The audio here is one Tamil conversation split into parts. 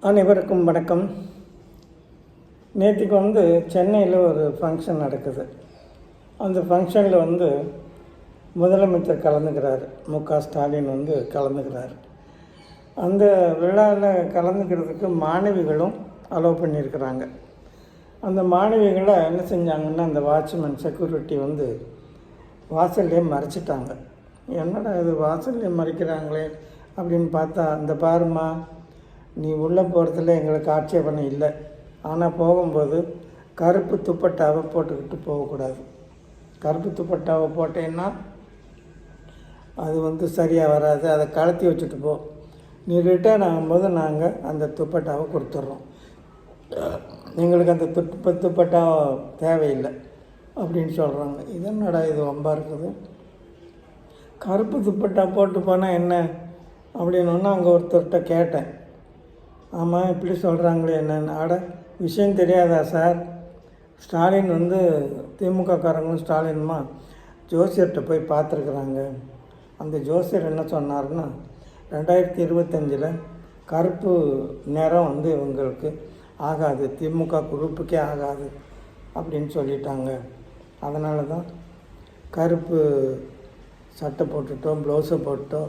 அனைவருக்கும் வணக்கம். நேற்றுக்கு வந்து சென்னையில் ஒரு ஃபங்க்ஷன் நடக்குது. அந்த ஃபங்க்ஷனில் வந்து முதலமைச்சர் கலந்துக்கிறார். மு க ஸ்டாலின் வந்து கலந்துக்கிறார். அந்த விழாவில் கலந்துக்கிறதுக்கு மாணவிகளும் அலோவ் பண்ணியிருக்கிறாங்க. அந்த மாணவிகளை என்ன செஞ்சாங்கன்னா அந்த வாட்ச்மேன் செக்யூரிட்டி வந்து வாசல்லே மறைச்சிட்டாங்க. என்னடா இது வாசல்லே மறைக்கிறாங்களே அப்படின்னு பார்த்தா அந்த பாருமா நீ உள்ளே போகிறதுல எங்களுக்கு ஆட்சேபணம் இல்லை. ஆனால் போகும்போது கருப்பு துப்பட்டாவை போட்டுக்கிட்டு போகக்கூடாது. கருப்பு துப்பட்டாவை போட்டேன்னா அது வந்து சரியாக வராது. அதை கலத்தி வச்சுட்டு போ. நீ ரிட்டர்ன் ஆகும்போது நாங்கள் அந்த துப்பட்டாவை கொடுத்துட்றோம் எங்களுக்கு அந்த துப்ப துப்பட்டா தேவையில்லை அப்படின்னு சொல்கிறாங்க இதனடா இது ரொம்ப இருக்குது? கருப்பு துப்பட்டா போட்டு போனால் என்ன? அப்படின்னு அங்கே ஒருத்தர்கிட்ட கேட்டேன். ஆமாம் இப்படி சொல்கிறாங்களே என்னன்னு. ஆட விஷயம் தெரியாதா சார்? ஸ்டாலின் வந்து திமுககாரங்களும் ஸ்டாலினுமா? ஜோசியர்கிட்ட போய் பார்த்துருக்குறாங்க. அந்த ஜோசியர் என்ன சொன்னார்னா ரெண்டாயிரத்தி இருபத்தஞ்சில் கருப்பு நேரம் வந்து இவங்களுக்கு ஆகாது திமுக குரூப்புக்கே ஆகாது அப்படின்னு சொல்லிட்டாங்க. அதனால தான் கருப்பு சட்டை போட்டுட்டோ ப்ளவுஸை போட்டுட்டோ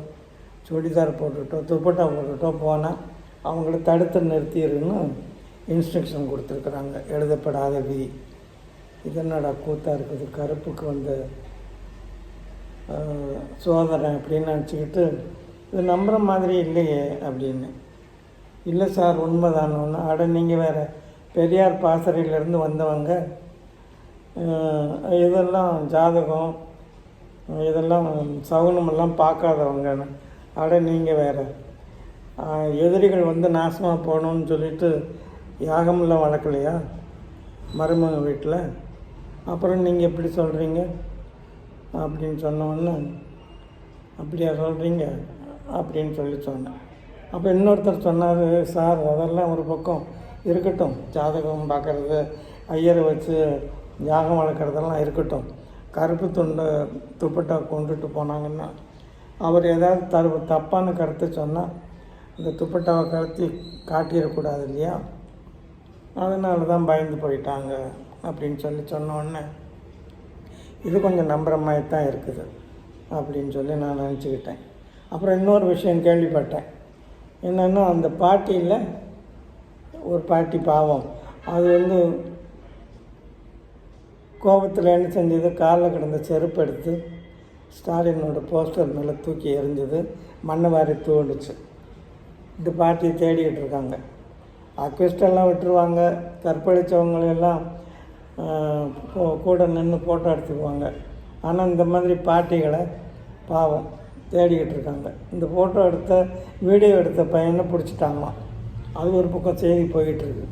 சுடிதார் போட்டுட்டோ துப்பட்டா போட்டுட்டோ போனால் அவங்கள தடுத்து நிறுத்திடுன்னு இன்ஸ்ட்ரக்ஷன் கொடுத்துருக்குறாங்க. எழுதப்படாத விதி இதனடா கூத்தாக இருக்குது? கருப்புக்கு வந்து சோதனை அப்படின்னு நினச்சிக்கிட்டு இது நம்புகிற மாதிரி இல்லையே அப்படின்னு. இல்லை சார் உண்மைதானோன்னு. அட நீங்கள் வேறு பெரியார் பாசறையிலேருந்து வந்தவங்க. இதெல்லாம் ஜாதகம் இதெல்லாம் சகுனமெல்லாம் பார்க்காதவங்க அட நீங்கள் வேறு. எதிரிகள் வந்து நாசமாக போகணும்னு சொல்லிட்டு யாகமெல்லாம் வளர்க்கலையா? மருமக வீட்டில். அப்புறம் நீங்கள் எப்படி சொல்கிறீங்க அப்படின்னு சொன்ன அப்படியா சொல்கிறீங்க அப்படின்னு சொல்லி சொன்னேன். அப்போ இன்னொருத்தர் சொன்னார் சார் அதெல்லாம் ஒரு பக்கம் இருக்கட்டும். ஜாதகம் பார்க்குறது ஐயரை வச்சு யாகம் வளர்க்குறதெல்லாம் இருக்கட்டும். கருப்பு துண்டை துப்பட்டா கொண்டுட்டு போனாங்கன்னா அவர் ஏதாவது தரு தப்பான கருத்து சொன்னால் இந்த துப்பட்டாவை கருத்தி காட்டிடக்கூடாது இல்லையா அதனால தான் பயந்து போயிட்டாங்க அப்படின்னு சொல்லி சொன்னோடனே இது கொஞ்சம் நம்புகிற மாதிரி தான் இருக்குது அப்படின்னு சொல்லி நான் நினச்சிக்கிட்டேன். அப்புறம் இன்னொரு விஷயம் கேள்விப்பட்டேன். என்னென்னா அந்த பாட்டியில் ஒரு பாட்டி பாவம். அது வந்து கோபத்தில் என்ன செஞ்சது? காலில் கிடந்த செருப்பு எடுத்து ஸ்டாலினோட போஸ்டர் மேலே தூக்கி எறிஞ்சது. மண்ணை வாரி தூண்டுச்சு. இந்த பாட்டியை தேடிக்கிட்டு இருக்காங்க அக்வெஸ்டெல்லாம் விட்டுருவாங்க. கற்பழித்தவங்களெல்லாம் கூட நின்று ஃபோட்டோ எடுத்துக்குவாங்க. ஆனால் இந்த மாதிரி பாட்டிகளை பாவம் தேடிக்கிட்டு இருக்காங்க இந்த ஃபோட்டோ எடுத்த வீடியோ எடுத்த பையனை பிடிச்சிட்டாங்களாம். அது ஒரு பக்கம் செய்தி போயிட்டுருக்கு.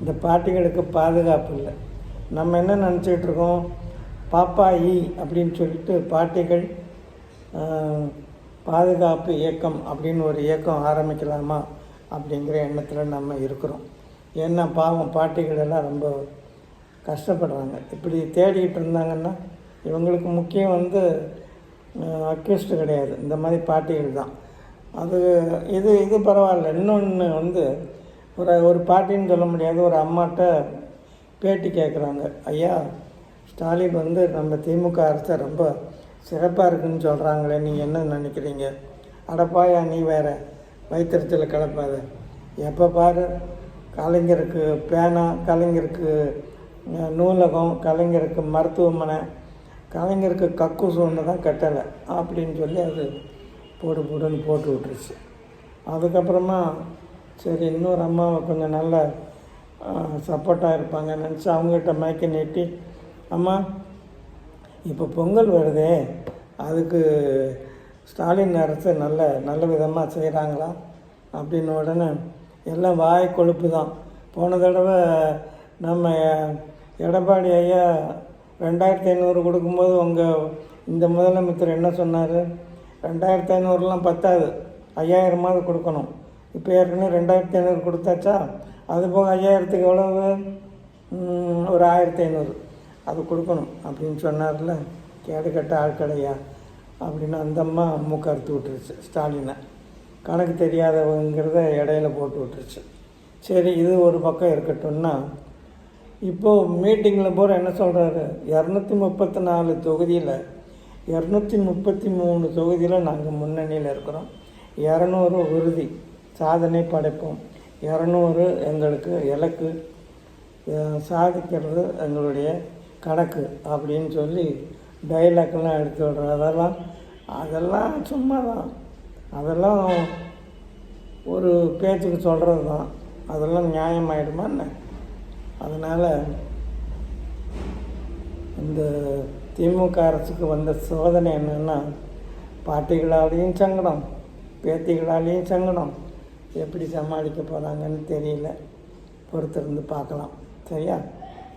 இந்த பாட்டிகளுக்கு பாதுகாப்பு இல்லை. நம்ம என்ன நினச்சிக்கிட்டு இருக்கோம் பாப்பாயி அப்படின்னு சொல்லிட்டு பாட்டிகள் பாதுகாப்பு இயக்கம் அப்படின்னு ஒரு இயக்கம் ஆரம்பிக்கலாமா அப்படிங்கிற எண்ணத்தில் நம்ம இருக்கிறோம். ஏன்னா பாவம் பாட்டிகளெல்லாம் ரொம்ப கஷ்டப்படுறாங்க. இப்படி தேடிக்கிட்டு இருந்தாங்கன்னா இவங்களுக்கு முக்கியம் வந்து அக்யூஸ்டு கிடையாது. இந்த மாதிரி பாட்டிகள் தான். அது இது இது பரவாயில்ல. இன்னொன்று வந்து ஒரு ஒரு பாட்டின்னு சொல்ல முடியாது. ஒரு அம்மாட்ட பேட்டி கேட்குறாங்க ஐயா ஸ்டாலின் வந்து நம்ம திமுக அரசை ரொம்ப சிறப்பாக இருக்குன்னு சொல்கிறாங்களே நீங்கள் என்ன நினைக்கிறீங்க? அடப்பாயா நீ வேறு. வைத்திரத்தில் கலப்பாத. எப்போ பாரு கலைஞருக்கு பேனா கலைஞருக்கு நூலகம் கலைஞருக்கு மருத்துவமனை கலைஞருக்கு கக்கூசு ஒன்று தான் கட்டலை அப்படின்னு சொல்லி அது போடு போடுன்னு போட்டு விட்டுருச்சு. அதுக்கப்புறமா சரி இன்னொரு அம்மாவை கொஞ்சம் நல்ல சப்போர்ட்டாக இருப்பாங்க நினச்சி அவங்ககிட்ட மயக்க நீட்டி அம்மா இப்போ பொங்கல் வருதே அதுக்கு ஸ்டாலின் அரசு நல்ல நல்ல விதமாக செய்கிறாங்களா அப்படின்னு உடனே எல்லாம் வாய் கொழுப்பு தான் போன தடவை நம்ம எடப்பாடி ஐயா ரெண்டாயிரத்தி ஐநூறு கொடுக்கும்போது உங்கள் இந்த முதலமைச்சர் என்ன சொன்னார்? ரெண்டாயிரத்தி ஐநூறுலாம் பத்தாது ஐயாயிரமாவது கொடுக்கணும். இப்போ ஏற்கனவே ரெண்டாயிரத்தி ஐநூறு கொடுத்தாச்சா? அது போக ஐயாயிரத்துக்கு எவ்வளவு? ஒரு ஆயிரத்தி ஐநூறு. அது கொடுக்கணும் அப்படின்னு சொன்னார்ல கேடு கட்ட ஆட்களையா அப்படின்னு அந்த அம்மா மூக்க அறுத்து விட்டுருச்சு ஸ்டாலினை. கணக்கு தெரியாதவங்கிறத இடையில போட்டு விட்டுருச்சு. சரி இது ஒரு பக்கம் இருக்கட்டும்னா இப்போது மீட்டிங்கில் போகிற என்ன சொல்கிறாரு இரநூத்தி முப்பத்தி நாலு தொகுதியில் இரநூத்தி முப்பத்தி மூணு தொகுதியில் நாங்கள் முன்னணியில் இருக்கிறோம். இரநூறு உறுதி சாதனை படைப்போம். இரநூறு எங்களுக்கு இலக்கு சாதிக்கிறது எங்களுடைய கணக்கு அப்படின்னு சொல்லி டைலாக்லாம் எடுத்து விடுறோம் அதெல்லாம் அதெல்லாம் சும்மா தான் அதெல்லாம் ஒரு பேச்சுக்கு சொல்கிறது தான் அதெல்லாம் நியாயமாயிடுமா என்ன? அதனால் இந்த திமுக அரசுக்கு வந்த சோதனை என்னென்னா பாட்டிகளாலேயும் சங்கடம் பேத்திகளாலேயும் சங்கடம். எப்படி சமாளிக்க போகிறாங்கன்னு தெரியல. பொறுத்திருந்து பார்க்கலாம். சரியா?